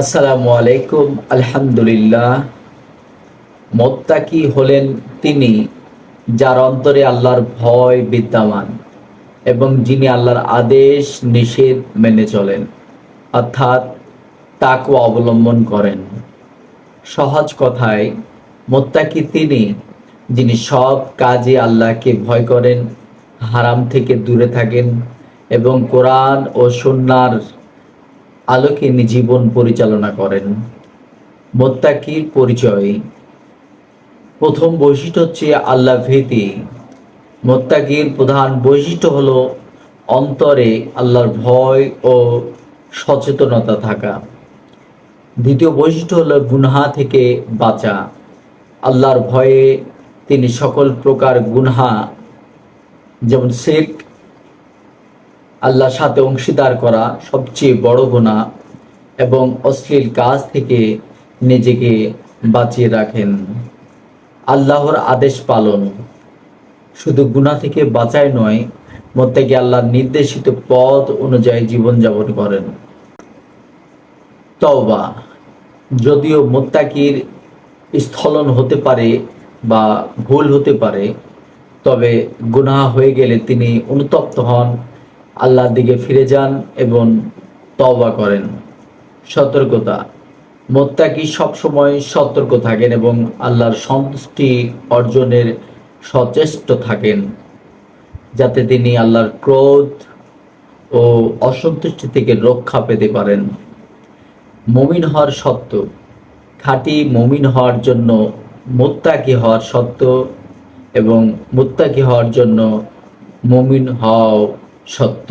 আসসালামু আলাইকুম, আলহামদুলিল্লাহ। মোত্তাকি হলেন তিনি, যার অন্তরে আল্লাহর ভয় বিদ্যমান এবং যিনি আল্লাহর আদেশ, নিষেধ মেনে চলেন, অর্থাৎ তাকে অবলম্বন করেন। সহজ কথায়, মোত্তাকি তিনি, যিনি সব কাজে আল্লাহকে ভয় করেন, হারাম থেকে দূরে থাকেন এবং কোরআন ও সুন্নার আলোকে নি জীবন পরিচালনা করেন। মোত্তাকির পরিচয়। প্রথম বৈশিষ্ট্য হচ্ছে আল্লাহ ভীতি। মোত্তাকির প্রধান বৈশিষ্ট্য হলো অন্তরে আল্লাহর ভয় ও সচেতনতা থাকা। দ্বিতীয় বৈশিষ্ট্য হলো গুনহা থেকে বাঁচা। আল্লাহর ভয়ে তিনি সকল প্রকার গুনহা, যেমন শেখ আল্লাহর সাথে অংশীদার করা সবচেয়ে বড় গুণা এবং অশ্লীল কাজ থেকে নিজেকে বাঁচিয়ে রাখেন। আল্লাহর আদেশ পালন। শুধু গুণা থেকে বাঁচাই নয়, মোত্তাকি আল্লাহর নির্দেশিত পথ অনুযায়ী জীবনযাপন করেন। তওবা। যদিও মোত্তাকির স্থলন হতে পারে বা ভুল হতে পারে, তবে গুনাহ হয়ে গেলে তিনি অনুতপ্ত হন। আল্লাহর দিকে ফিরে যান এবং তওবা করেন। সতর্কতা। মোত্তাকি সবসময় সতর্ক থাকেন এবং আল্লাহর সন্তুষ্টি অর্জনের সচেষ্ট থাকেন, যাতে তিনি আল্লাহর ক্রোধ ও অসন্তুষ্টি থেকে রক্ষা পেতে পারেন। মমিন হওয়ার সত্য। খাঁটি মমিন হওয়ার জন্য মোত্তাকি হওয়ার সত্য এবং মোত্তাকি হওয়ার জন্য মমিন হওয়াও সত্য।